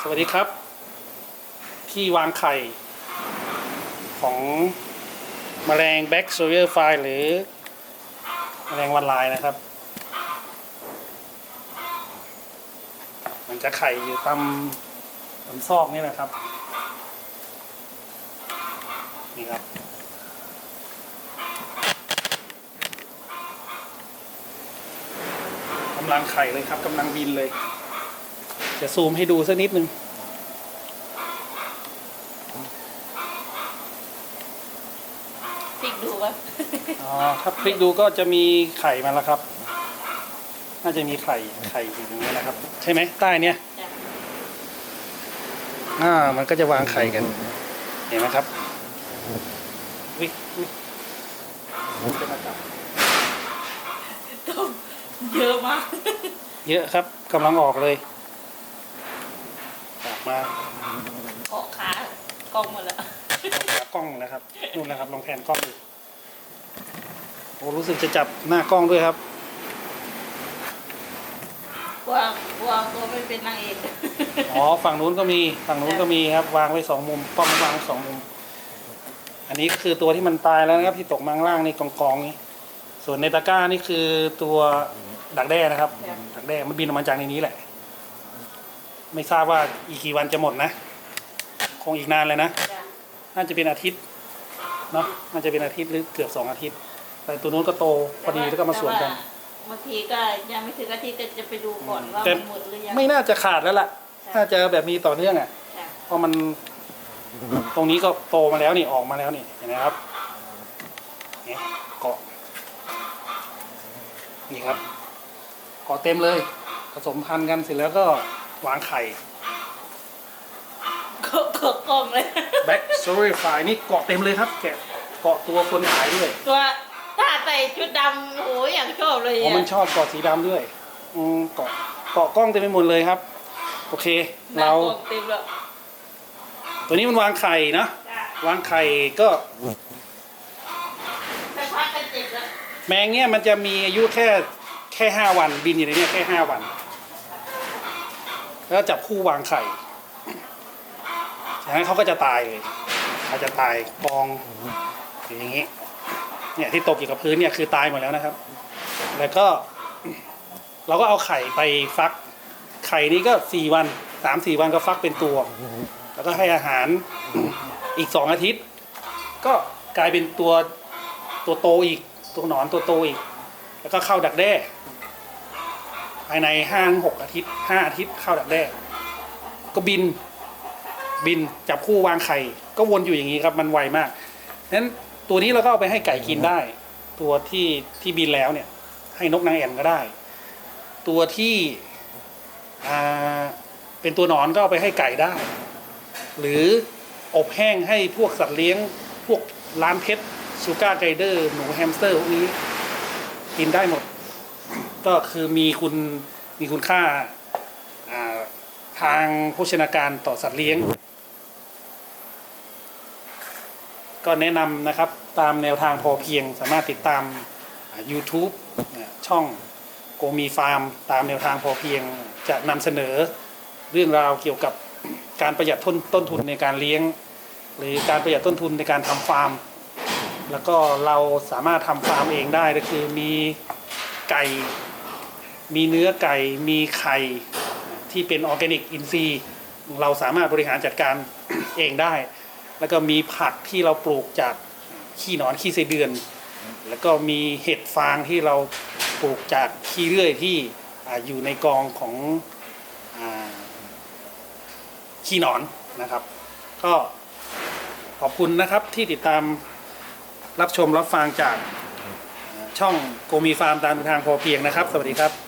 สวัสดีครับ ที่วางไข่ของแมลงแบ็กโซเ e อร์ไฟหรือแมลงวันลายนะครับ มันจะไข่อยู่ตามตามซอกนี่แหละครับ นี่ครับกำลังไข่เลยครับกำลังบินเลย จะซูมให้ดูสักนิดนึงพลิกดูว่าอ๋อถ้าพลิกดูก็จะมีไข่มาแล้วครับ น่าจะมีไข่ไข่อยู่อย่างนี้นะครับ ใช่ไหมใต้เนี้ยจ้ะอ่า มันก็จะวางไข่กัน เห็นไหมครับวิวิจะมาจับต้มเยอะมาก เยอะครับกำลังออกเลยออก มาเกาะขากล้องหมดแล้วเอาขากล้องนะครับนู่นนะครับลองแผนกล้องดูโอ้รู้สึกจะจับหน้ากล้องด้วยครับกลัวกลัวตัวไม่เป็นนางเอกอ๋อฝั่งนู้นก็มีฝั่งนู้นก็มีครับ วางไว้สองมุมป้อมวางไว้สองมุม อันนี้คือตัวที่มันตายแล้วนะครับ ที่ตกมาข้างล่างนี่กองกองๆนี่ส่วนในตะกร้านี่คือตัวดักแด้นะครับ ดักแด้มันบินออกมาจากในนี้แหละ ไม่ทราบว่าอีกกี่วันจะหมดนะ คงอีกนานเลยนะจ้ะน่าจะเป็นอาทิตย์เนาะน่าจะเป็นอาทิตย์หรือเกือบสองอาทิตย์ แต่ตัวนู้นก็โตพอดีแล้วก็มาสวนกันแต่ว่าบางทีก็ยังไม่ถึงอาทิตย์ก็จะไปดูก่อนว่าแต่มันหมดหรือยังไม่น่าจะขาดแล้วล่ะน่าจะแบบมีต่อเนื่องอะจ้ะเพราะมันตรงนี้ก็โตมาแล้วนี่ออกมาแล้วนี่เห็นไหมครับเนี่ยเกาะนี่ครับเกาะเต็มเลยผสมพันธุ์กันเสร็จแล้วก็ วางไข่เกาะเกาะกล้องเลย แบ็กโซเ y ไฟนี่เกาะเต็มเลยครับ แกะเกาะตัวคนขายด้วยตัวถ้าใส่ชุดดำโอ้ยอย่างชอบเลยอ๋ออะมันชอบเกาะสีดำด้วยอืมเกาะเกาะกล้องเต็มไปหมดเลยครับ โอเคหน้เรากล้องเต็มแล้วตัวนี้มันวางไข่นะจ้ะวางไข่ก็สักพักก็เจ็บแล้วแมงเนี่ยมันจะมีอายุแค่แค่ห้าวันบินอยู่ในเนี้แค่ห้าวัน แล้วจับคู่วางไข่จากนั้นเขาก็จะตายเลยเขาจะตายกองอยู่อย่างนี้ เนี่ยที่ตกอยู่กับพื้นเนี่ยคือตายหมดแล้วนะครับ แล้วก็ เราก็เอาไข่ไปฟัก ไข่นี้ก็สี่วันสามสี่วันก็ฟักเป็นตัว แล้วก็ให้อาหารอีกสองอาทิตย์ ก็กลายเป็นตัวตัวโตอีก ตัวหนอนตัวโตอีก แล้วก็เข้าดักแด้ ภายในห้าถึงหกอาทิตย์ห้าอาทิตย์เข้าดักแด้ก็บินบินจับคู่วางไข่ก็วนอยู่อย่างนี้ครับมันไวมากนั้นตัวนี้เราก็เอาไปให้ไก่กินได้ ตัวที่ที่บินแล้วเนี่ย ให้นกนางแอ่นก็ได้ ตัวที่เป็นตัวหนอนก็เอาไปให้ไก่ได้ หรืออบแห้งให้พวกสัตว์เลี้ยง พวกร้านเพชรซูการ์ไกเดอร์ หนูแฮมสเตอร์พวกนี้กินได้หมด ก็คือมีคุณมีคุณค่าอ่าทางโภชนาการต่อสัตว์เลี้ยง ก็แนะนำนะครับตามแนวทางพอเพียงสามารถติดตาม YouTube ช่องโกมีฟาร์ม ตามแนวทางพอเพียงจะนำเสนอเรื่องราวเกี่ยวกับการประหยัดต้นต้นทุนในการเลี้ยง หรือการประหยัดต้นทุนในการทำฟาร์ม แล้วก็เราสามารถทำฟาร์มเองได้ก็คือมี ไก่ มีเนื้อไก่ มีไข่ที่เป็นออร์แกนิกอินทรีย์ เราสามารถบริหารจัดการเองได้ แล้วก็มีผักที่เราปลูกจากขี้หนอนขี้ไส้เดือน แล้วก็มีเห็ดฟางที่เราปลูกจากขี้เลื่อยที่ออยู่ในกองของอขี้หนอนนะครับ ก็ขอบคุณนะครับที่ติดตามรับชมรับฟังจาก ช่องโกมีฟาร์มตามทางพอเพียงนะครับ สวัสดีครับ